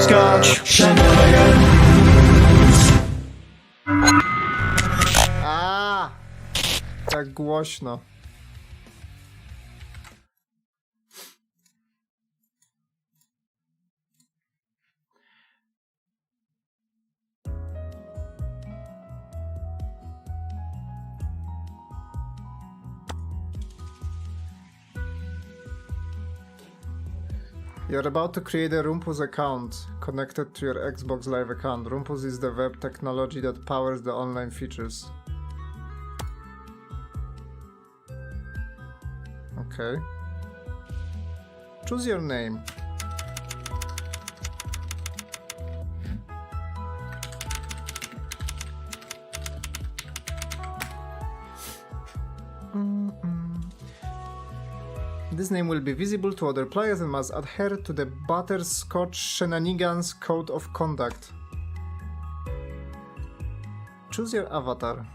Scotch. Tak głośno. You're about to create a Rumpus account connected to your Xbox Live account. Rumpus is the web technology that powers the online features. Okay. Choose your name. Mm-mm. This name will be visible to other players and must adhere to the Butterscotch Shenanigans Code of Conduct. Choose your avatar.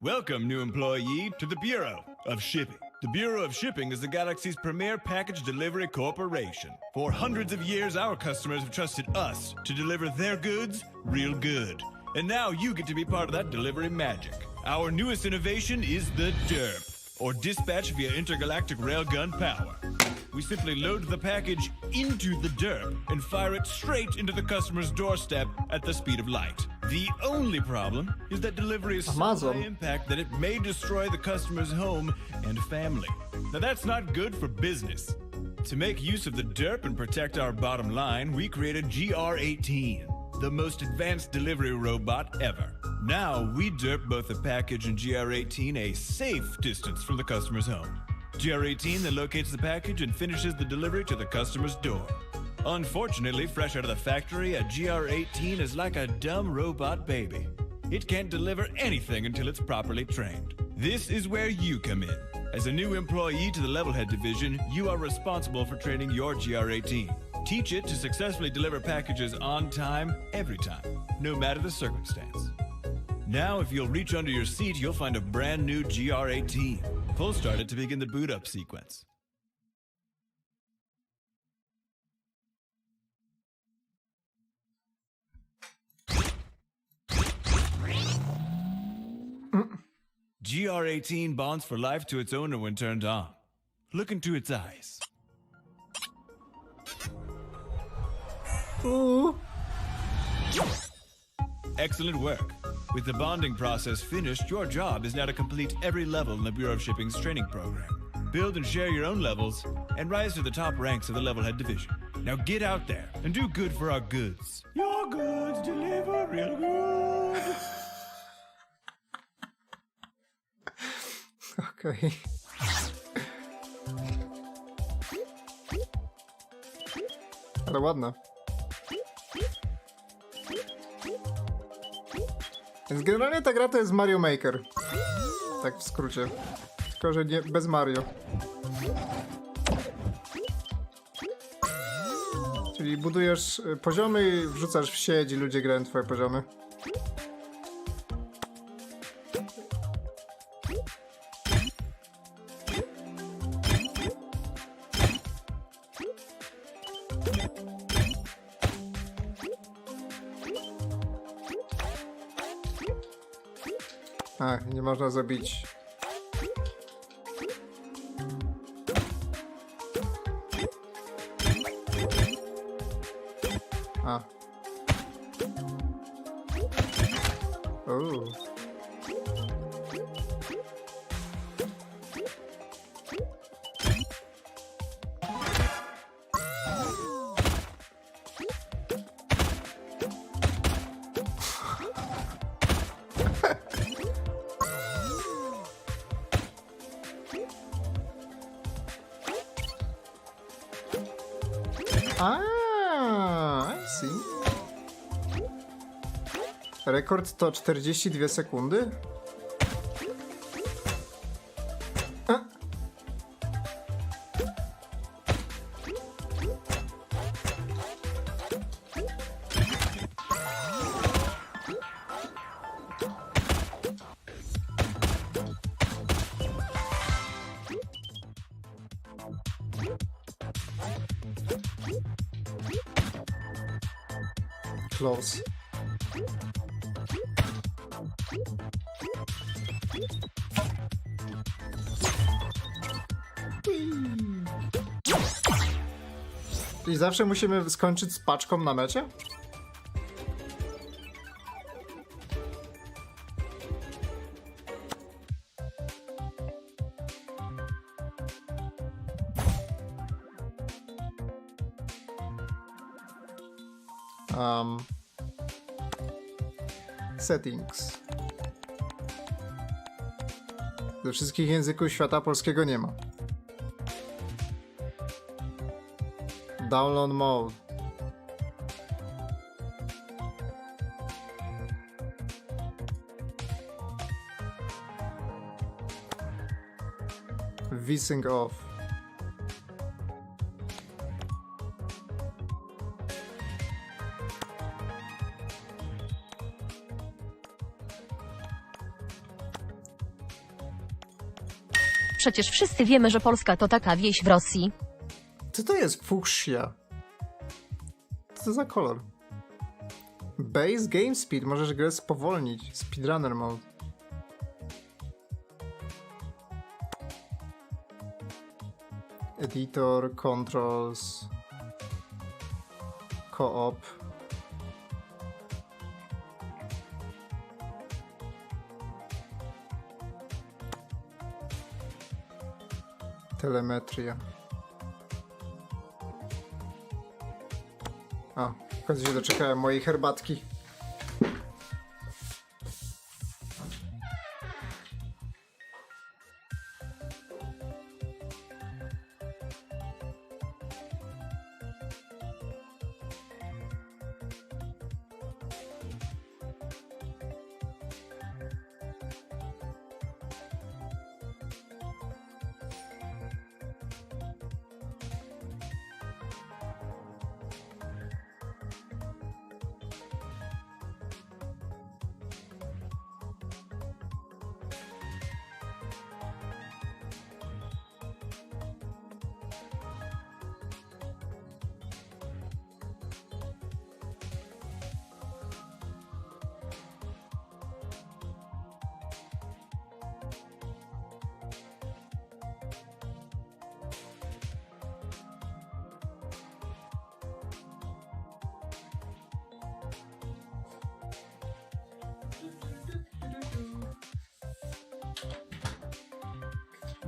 Welcome, new employee, to the Bureau of Shipping. The Bureau of Shipping is the galaxy's premier package delivery corporation. For hundreds of years, our customers have trusted us to deliver their goods real good. And now you get to be part of that delivery magic. Our newest innovation is the DERP, or Dispatch via Intergalactic Railgun Power. We simply load the package into the DERP and fire it straight into the customer's doorstep at the speed of light. The only problem is that delivery is so high impact that it may destroy the customer's home and family. Now that's not good for business. To make use of the DERP and protect our bottom line, we created GR18, the most advanced delivery robot ever. Now we DERP both the package and GR18 a safe distance from the customer's home. GR18 then locates the package and finishes the delivery to the customer's door. Unfortunately, fresh out of the factory, a GR18 is like a dumb robot baby. It can't deliver anything until it's properly trained. This is where you come in. As a new employee to the Levelhead Division, you are responsible for training your GR18. Teach it to successfully deliver packages on time, every time, no matter the circumstance. Now, if you'll reach under your seat, you'll find a brand new GR18. Pull start it to begin the boot up sequence. GR18 bonds for life to its owner when turned on. Look into its eyes. Ooh. Excellent work. With the bonding process finished, your job is now to complete every level in the Bureau of Shipping's training program. Build and share your own levels, and rise to the top ranks of the Levelhead Division. Now get out there and do good for our goods. Your goods deliver real good. Okej. Ale ładne. Więc generalnie ta gra to jest Mario Maker. Tak w skrócie. Tylko, że nie, bez Mario. Czyli budujesz y, poziomy i wrzucasz w sieć i ludzie grają twoje poziomy. Można zabić. Rekord to 42 sekundy? I zawsze musimy skończyć z paczką na mecie? Um, settings. Ze wszystkich języków świata polskiego nie ma. Download mode. VSync off. Przecież wszyscy wiemy, że Polska to taka wieś w Rosji. Co to jest fuchsia? Co to za kolor? Base Game Speed. Możesz grę spowolnić. Speedrunner mode. Editor, controls, co-op. Telemetria. A, w końcu się doczekałem mojej herbatki.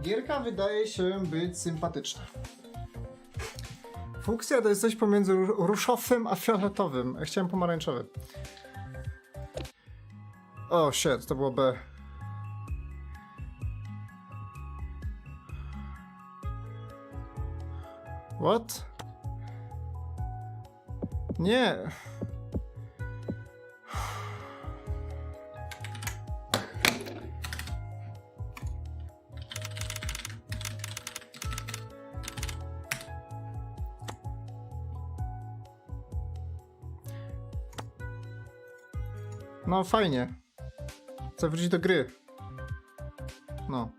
Gierka wydaje się być sympatyczna. Fuksja to jest coś pomiędzy ru- różowym a fioletowym. Ja chciałem pomarańczowy. O, shit, to było B. What? Nie. No fajnie. Chcę wrócić do gry. No.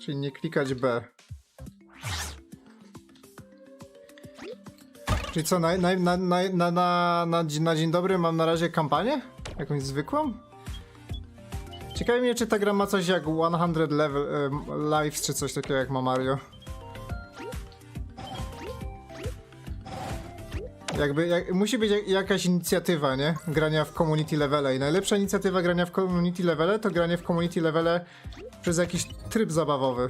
Czyli nie klikać B. Czyli co, na, na, na, na, na, na, na, dzi- na dzień dobry mam na razie kampanię? Jakąś zwykłą? Ciekawi mnie, czy ta gra ma coś jak 100 level, em, lives, czy coś takiego jak ma Mario. Jakby, jak, musi być jak, jakaś inicjatywa, nie? Grania w community levele. I najlepsza inicjatywa grania w community levele to granie w community levele przez jakiś tryb zabawowy.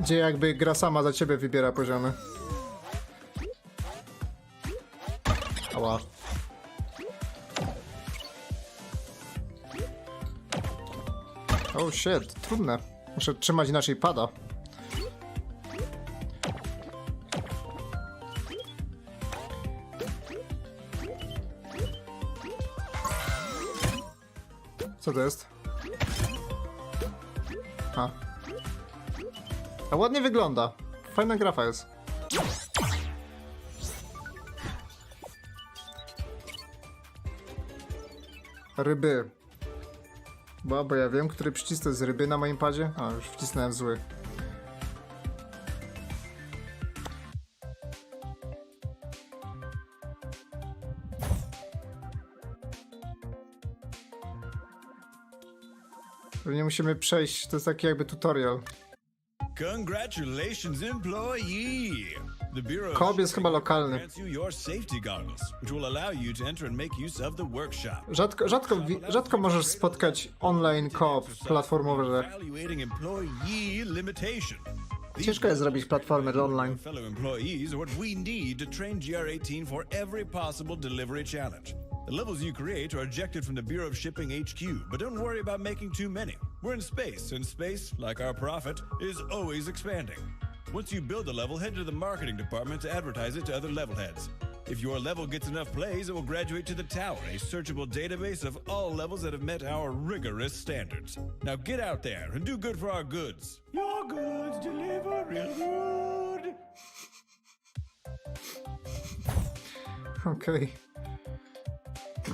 Gdzie jakby gra sama za ciebie wybiera poziomy. Ała. Oh shit, trudne. Muszę trzymać inaczej pada. Co to jest? A. A ładnie wygląda. Fajna grafa jest. Ryby. Bo, bo ja wiem, który przycisk to jest ryby na moim padzie. A, już wcisnąłem zły. Pewnie musimy przejść, to jest taki jakby tutorial. Congratulations, employee! The Bureau Coop jest chyba lokalny. grants you your safety goggles, which will allow you to enter and make use of the workshop. Rzadko, rzadko, wi- rzadko możesz spotkać online koop platformowe, że Evaluating employee limitation. These ciężko jest zrobić platformę dla online. fellow employees are what we need to train GR18 for every possible delivery challenge. The levels you create are ejected from the Bureau of Shipping HQ, but don't worry about making too many. We're in space, and space, like our profit, is always expanding. Once you build a level, head to the marketing department to advertise it to other level heads. If your level gets enough plays, it will graduate to the Tower, a searchable database of all levels that have met our rigorous standards. Now get out there and do good for our goods. Your goods deliver real good. Okej.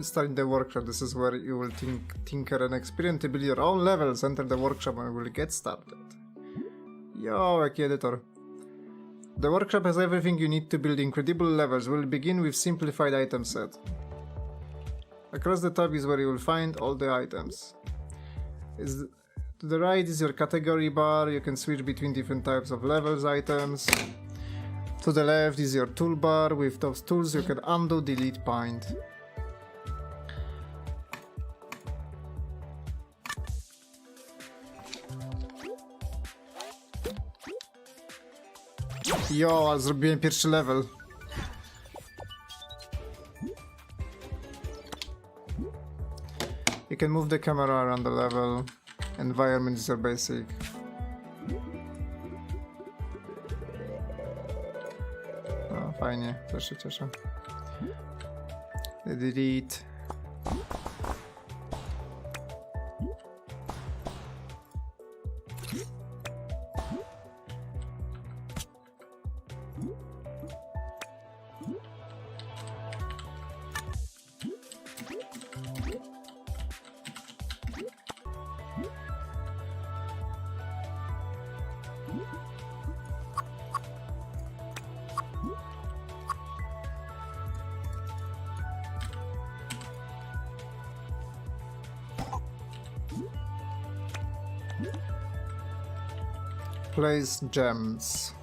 Starting the workshop, this is where you will think, tinker and experiment to build your own levels. Enter the workshop and we will get started. Yo, jaki edytor. The workshop has everything you need to build incredible levels. We'll begin with simplified item set. Across the top is where you will find all the items. To the right is your category bar. You can switch between different types of levels items. To the left is your toolbar. With those tools, you can undo, delete, bind. Jo, ale zrobiłem pierwszy level. You can move the camera around the level. Environment is your basic. No, fajnie, też się cieszę. Delete. Place gems.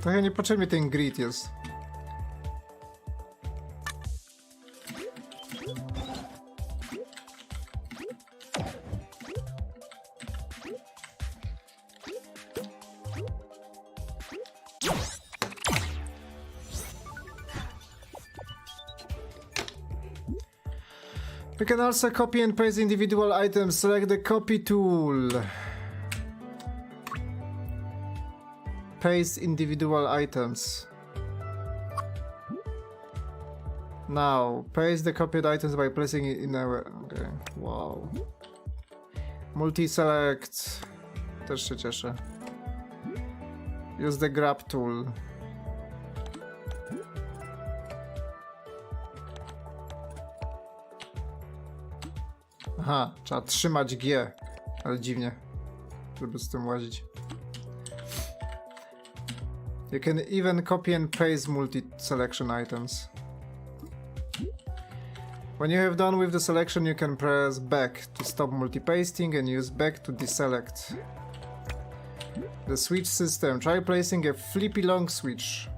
Trochę niepotrzebnie ten grid jest. You can also copy and paste individual items. Select the copy tool. Paste individual items. Now, paste the copied items by placing it in a... Okay, wow. Multi-select. Też się cieszę. Use the grab tool. Aha, trzeba trzymać G. Ale dziwnie, żeby z tym łazić. You can even copy and paste multi-selection items. When you have done with the selection, you can press back to stop multi-pasting and use back to deselect. The switch system. Try placing a flippy long switch.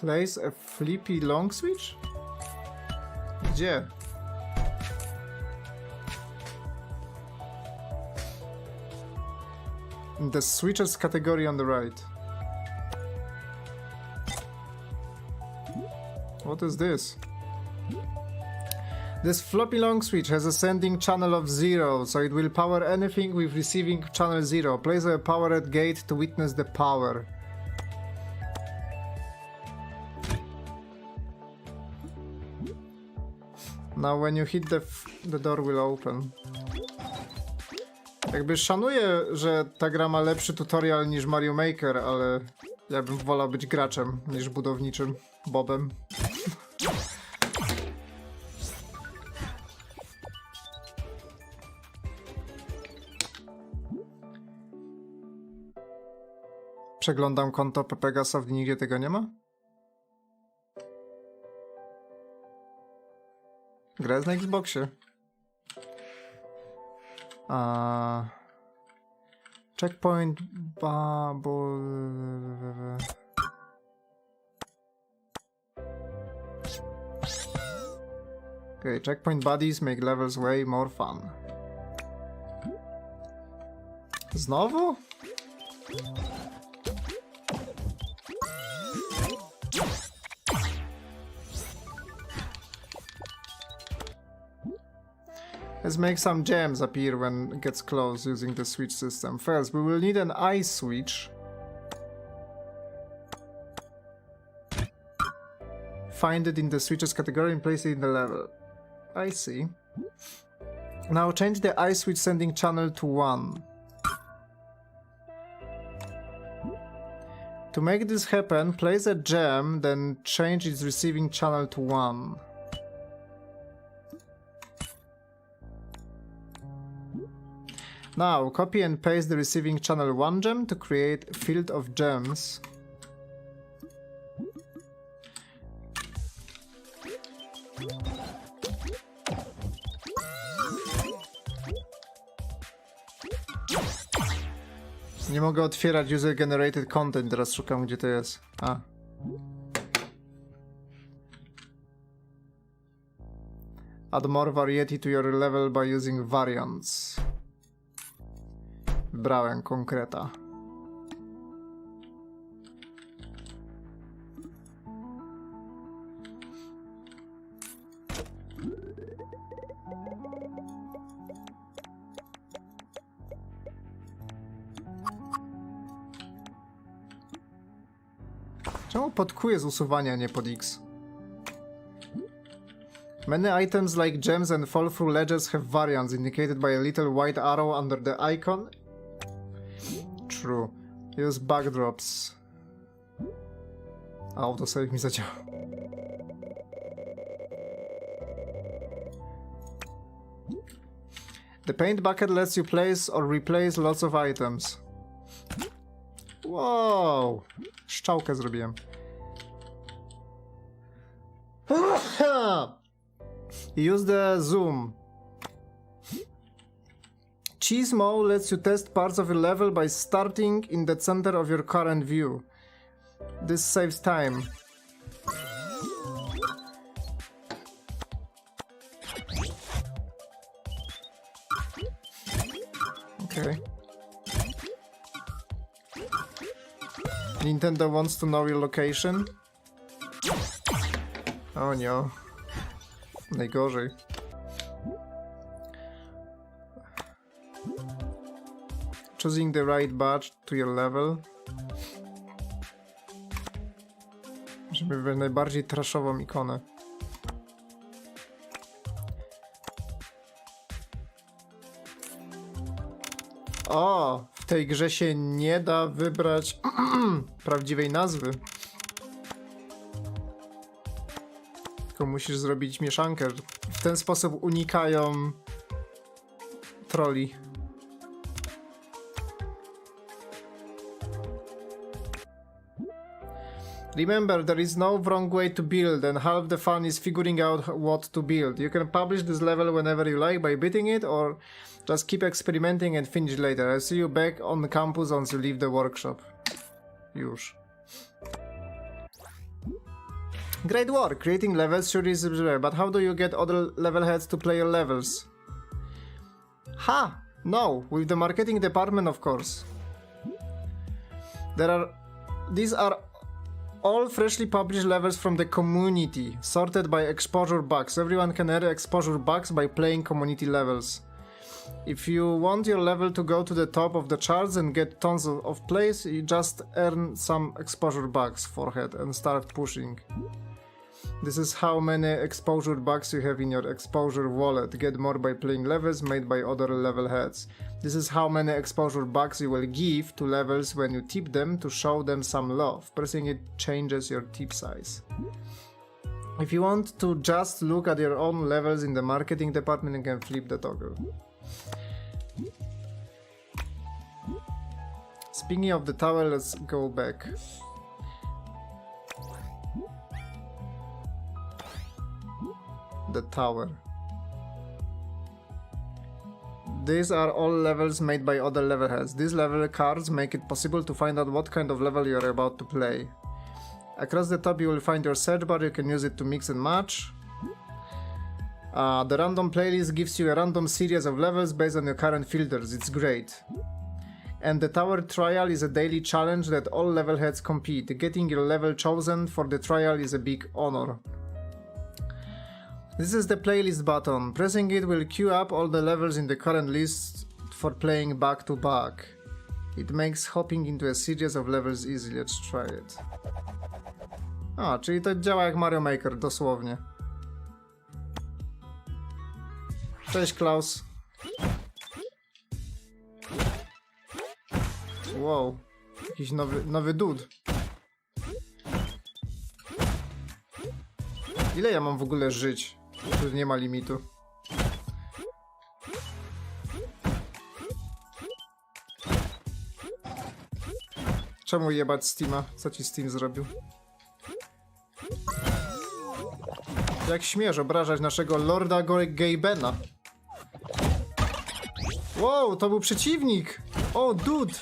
Place a flippy long switch? Gdzie? The switches category on the right. What is this? This floppy long switch has a sending channel of 0, so it will power anything with receiving channel 0. Place a powered gate to witness the power. Now when you hit the, the door will open. Jakby szanuję, że ta gra ma lepszy tutorial niż Mario Maker, ale ja bym wolał być graczem niż budowniczym Bobem. Przeglądam konto Pepegasa, nigdzie tego nie ma? Gra jest na Xboxie. A... Checkpoint Bubble... Okay, checkpoint buddies make levels way more fun. Znowu? Let's make some gems appear when it gets close using the switch system. First, we will need an eye switch. Find it in the switches category and place it in the level. I see. Now change the eye switch sending channel to 1. To make this happen, place a gem, then change its receiving channel to 1. Now, copy and paste the receiving channel 1 gem to create field of gems. Nie mogę otwierać user generated content, teraz szukam gdzie to jest. A. Add more variety to your level by using variants. Brałem konkreta. Czemu pod Q jest usuwanie, a nie pod X? Many items like gems and fall through ledges have variants indicated by a little white arrow under the icon. True. Use backdrops. Autosave mi zadziała. The paint bucket lets you place or replace lots of items. Wow! Szczałkę zrobiłem. Use the zoom. Mode lets you test parts of your level by starting in the center of your current view. This saves time. Okay. Nintendo wants to know your location. Oh o nie. Najgorzej. Choosing the right badge to your level. Żeby wybrać najbardziej trashową ikonę. O! W tej grze się nie da wybrać prawdziwej nazwy. Tylko musisz zrobić mieszankę. W ten sposób unikają troli. Remember, there is no wrong way to build, and half the fun is figuring out what to build. You can publish this level whenever you like by beating it, or just keep experimenting and finish later. I'll see you back on campus once you leave the workshop. Już. Great work! Creating levels sure is rare, but how do you get other level heads to play your levels? Ha! No, with the marketing department, of course. There are. These are all freshly published levels from the community, sorted by exposure bugs. Everyone can earn exposure bugs by playing community levels. If you want your level to go to the top of the charts and get tons of, of plays, you just earn some exposure bugs forehead and start pushing. This is how many exposure bugs you have in your exposure wallet. Get more by playing levels made by other level heads. This is how many exposure bugs you will give to levels when you tip them to show them some love. Pressing it changes your tip size. If you want to just look at your own levels in the marketing department, you can flip the toggle. Speaking of the tower, let's go back. The tower. These are all levels made by other level heads. These level cards make it possible to find out what kind of level you are about to play. Across the top, you will find your search bar. You can use it to mix and match. Uh, the random playlist gives you a random series of levels based on your current filters. It's great. And the Tower Trial is a daily challenge that all level heads compete. Getting your level chosen for the trial is a big honor. This is the playlist button. Pressing it will queue up all the levels in the current list for playing back to back. It makes hopping into a series of levels easy. Let's try it. A, czyli to działa jak Mario Maker, dosłownie. Cześć Klaus. Wow, jakiś nowy, nowy dud. Ile ja mam w ogóle żyć? Tu nie ma limitu. Czemu jebać Steama? Co ci Steam zrobił? Jak śmiesz obrażać naszego Lorda Gabena? Wow, to był przeciwnik! O, dude!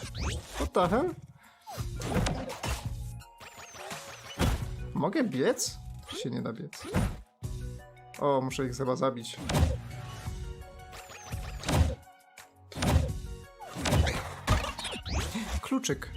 What the hell? Mogę biec? Się nie da biec? O, muszę ich chyba zabić. Kluczyk.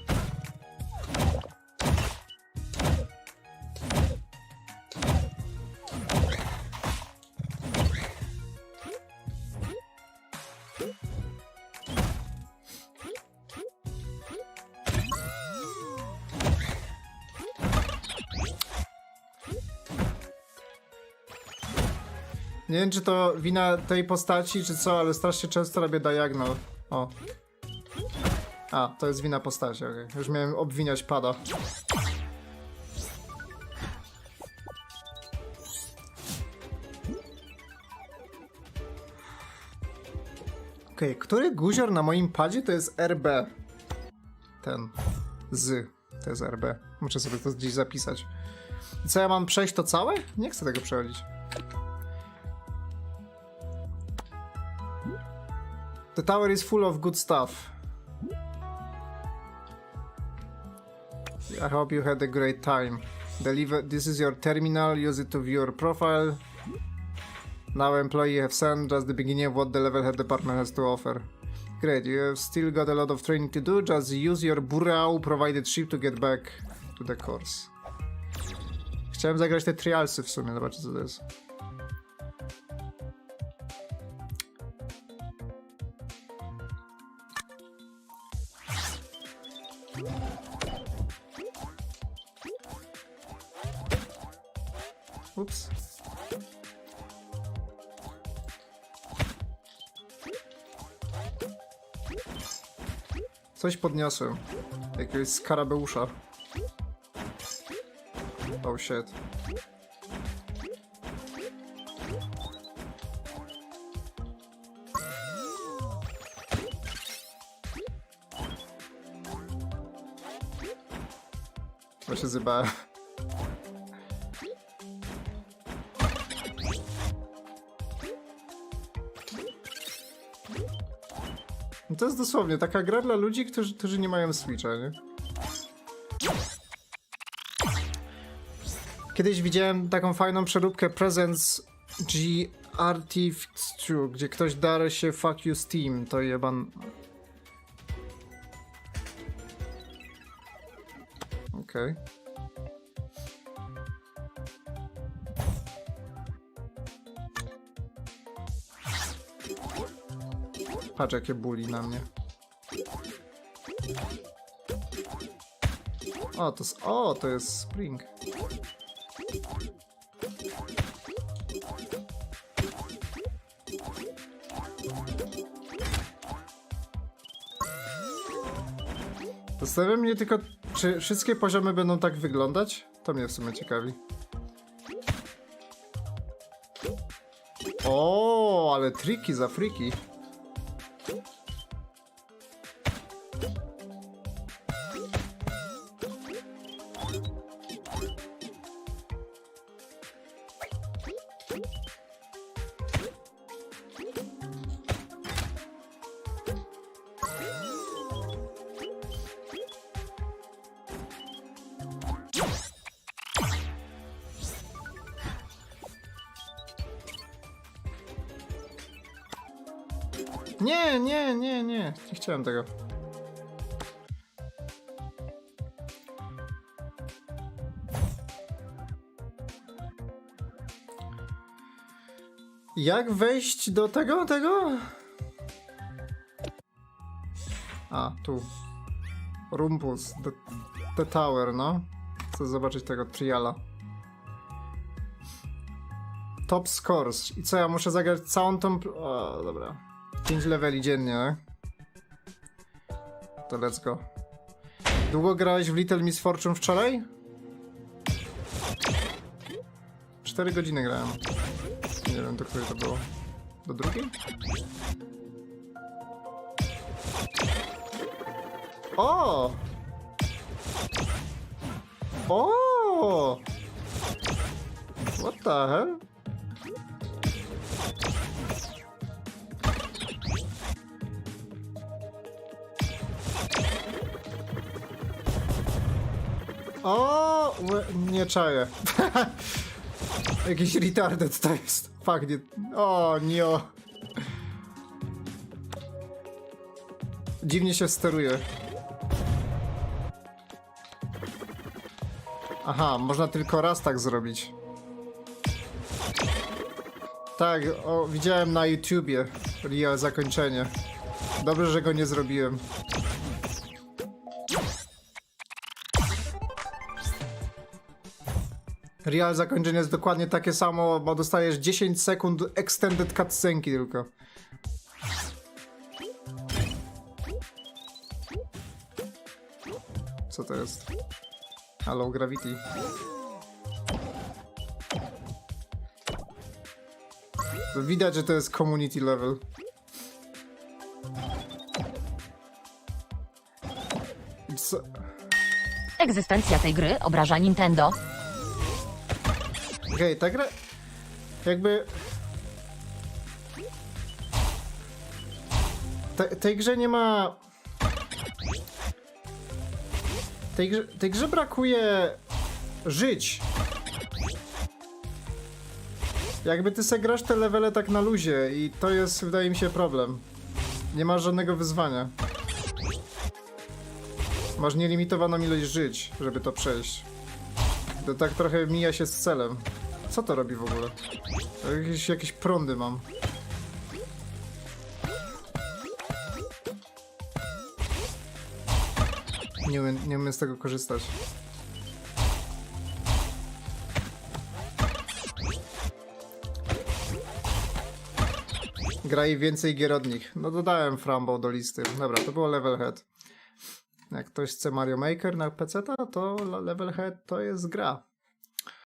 Nie wiem, czy to wina tej postaci, czy co, ale strasznie często robię diagonal. O. A, to jest wina postaci, okej. Już miałem obwiniać pada. Okej, który guzior na moim padzie to jest RB? Ten. Z. To jest RB. Muszę sobie to gdzieś zapisać. Co ja mam przejść to całe? Nie chcę tego przechodzić. The tower is full of good stuff. I hope you had a great time. Deliver. This is your terminal. Use it to view your profile. Now, employee have sent just the beginning of what the level head department has to offer. Great. You have still got a lot of training to do. Just use your Burao provided ship to get back to the course. Chciałem zagrać te trialsy w sumie. Zobaczcie co to jest. Ups. Coś podniosłem. Jakiegoś skarabeusza. Oh shit. Zybałem. No to jest dosłownie taka gra dla ludzi, którzy, którzy nie mają Switcha, nie? Kiedyś widziałem taką fajną przeróbkę Presents G Artifacts, gdzie ktoś darł się Fuck You Steam, to jeban... Okej. Patrz jakie buli na mnie. O, to jest... O, to jest Spring. Zastanawiam mnie tylko, czy wszystkie poziomy będą tak wyglądać? To mnie w sumie ciekawi. O, ale triki za friki. Nie, nie, nie, nie. Nie chciałem tego. Jak wejść do tego, tego? A, tu. Rumpus, the, the Tower, no. Chcę zobaczyć tego triala. Top scores. I co, ja muszę zagrać całą tą... O, dobra. 5 leveli dziennie, tak? To let's go. Długo grałeś w Little Miss Fortune wczoraj? 4 godziny grałem. Nie wiem, do której to było. Do drugiej? O! O! What the hell? O! Nie czaję. Jakiś retarded to jest. Fuck. O, nie. Dziwnie się steruje. Aha, można tylko raz tak zrobić. Tak, o, widziałem na YouTubie real zakończenie. Dobrze, że go nie zrobiłem. Real zakończenie jest dokładnie takie samo, bo dostajesz 10 sekund extended cutscenki tylko. Co to jest? Hello Gravity. Widać, że to jest community level. Co? Egzystencja tej gry obraża Nintendo. Okej, ta gra... Jakby... Te, tej grze nie ma... Tej grze, tej grze brakuje żyć. Jakby ty se grasz te levele tak na luzie i to jest, wydaje mi się, problem. Nie masz żadnego wyzwania. Masz nielimitowaną ilość żyć, żeby to przejść. To tak trochę mija się z celem. Co to robi w ogóle? Jakieś, jakieś prądy mam. Nie umiem, nie umiem z tego korzystać. Graj więcej gier od nich. No dodałem Frambo do listy. Dobra, to było Level Head. Jak ktoś chce Mario Maker na PC, to Level Head to jest gra.